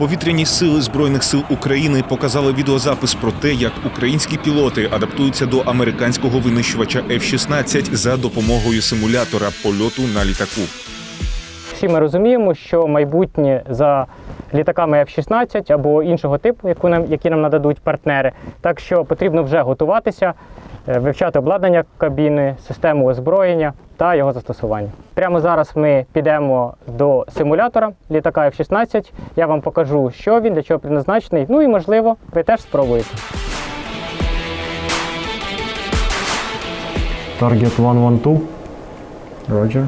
Повітряні сили збройних сил України показали відеозапис про те, як українські пілоти адаптуються до американського винищувача F-16 за допомогою симулятора польоту на літаку. Всі ми розуміємо, що майбутнє за літаками F-16 або іншого типу, яку нам, які нам нададуть партнери. Так що потрібно вже готуватися, вивчати обладнання кабіни, систему озброєння та його застосування. Прямо зараз ми підемо до симулятора літака F-16. Я вам покажу, що він, для чого призначений. Ну і можливо, ви теж спробуєте. Target 112. Roger.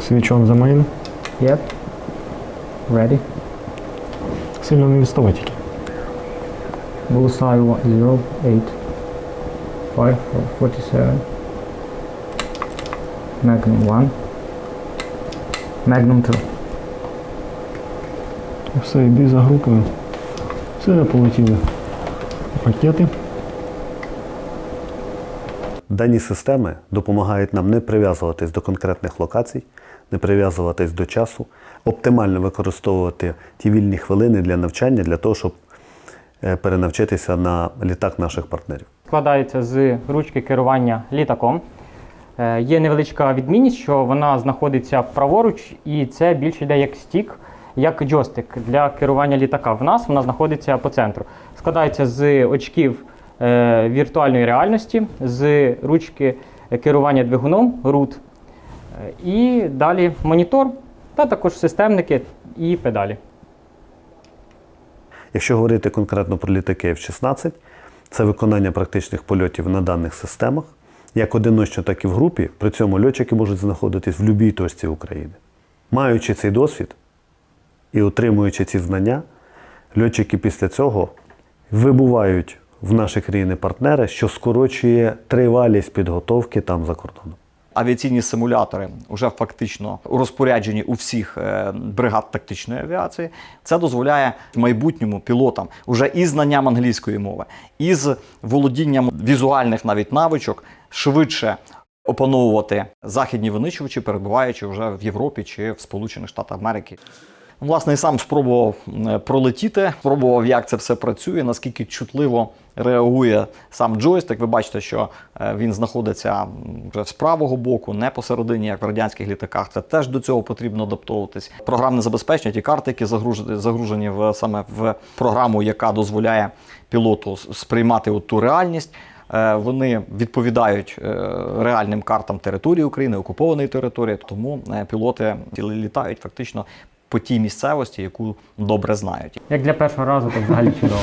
Switch on the main. Yep. Ready. Сильно не відставай тільки. Bullseye 0, 8, 5, 47. Magnum 1. Magnum 2. Все, йди за групою. Все, полетіли. Ракети. Дані системи допомагають нам не прив'язуватись до конкретних локацій, не прив'язуватись до часу, оптимально використовувати ті вільні хвилини для навчання, для того, щоб е, перенавчитися на літак наших партнерів. Складається з ручки керування літаком. Е, Є невеличка відмінність, що вона знаходиться праворуч, і це більше йде як стік, як джойстик для керування літака. В нас вона знаходиться по центру. Складається з очків е, віртуальної реальності, з ручки керування двигуном RUT, е, і далі монітор, та також системники і педалі. Якщо говорити конкретно про літаки F-16, це виконання практичних польотів на даних системах, як одиночно, так і в групі. При цьому льотчики можуть знаходитись в будь-якій точці України. Маючи цей досвід і отримуючи ці знання, льотчики після цього вибувають в наші країни-партнери, що скорочує тривалість підготовки там за кордоном. Авіаційні симулятори вже фактично у розпорядженні у всіх е, бригад тактичної авіації. Це дозволяє майбутньому пілотам уже із знанням англійської мови, із володінням візуальних навіть навичок швидше опановувати західні винищувачі, перебуваючи вже в Європі чи в Сполучених Штатах Америки. Власне, і сам спробував е, пролетіти, спробував, як це все працює, наскільки чутливо реагує сам джойстик. Ви бачите, що е, він знаходиться вже з правого боку, не посередині, як в радянських літаках. Це теж до цього потрібно адаптовуватись. Програмне забезпечення, ті карти, які загружені, в саме в програму, яка дозволяє пілоту сприймати от ту реальність. Е, Вони відповідають реальним картам території України, окупованої території, тому пілоти літають фактично по тій місцевості, яку добре знають. Як для першого разу, то взагалі чудово.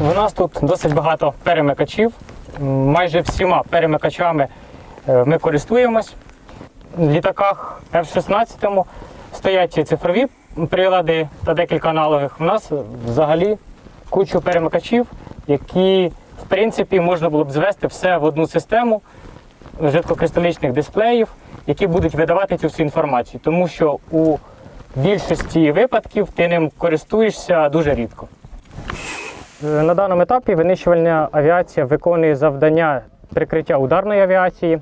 У нас тут досить багато перемикачів. Майже всіма перемикачами е, ми користуємось. В літаках F-16 стоять цифрові прилади та декілька аналогових. У нас взагалі кучу перемикачів, які в принципі можна було б звести все в одну систему жидкокристалічних дисплеїв, які будуть видавати цю всю інформацію, тому що у більшості випадків ти ним користуєшся дуже рідко. Е, На даному етапі винищувальна авіація виконує завдання прикриття ударної авіації,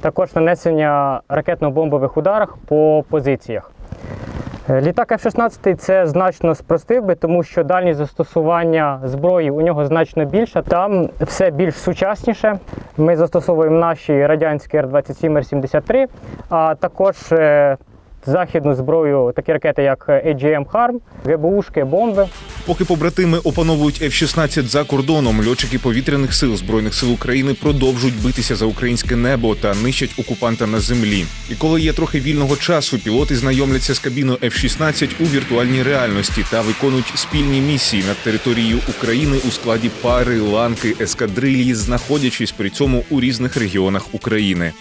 також нанесення ракетно-бомбових ударів по позиціях. Е, Літак F-16 це значно спростив би, тому що дальність застосування зброї у нього значно більша. Там все більш сучасніше. Ми застосовуємо наші радянські Р-27 Р-73, а також е, західну зброю, такі ракети, як AGM HARM, ГБУшки, бомби. Поки побратими опановують F-16 за кордоном, льотчики повітряних сил збройних сил України продовжують битися за українське небо та нищать окупанта на землі. І коли є трохи вільного часу, пілоти знайомляться з кабіною F-16 у віртуальній реальності та виконують спільні місії над територією України у складі пари, ланки, ескадрилії, знаходячись при цьому у різних регіонах України.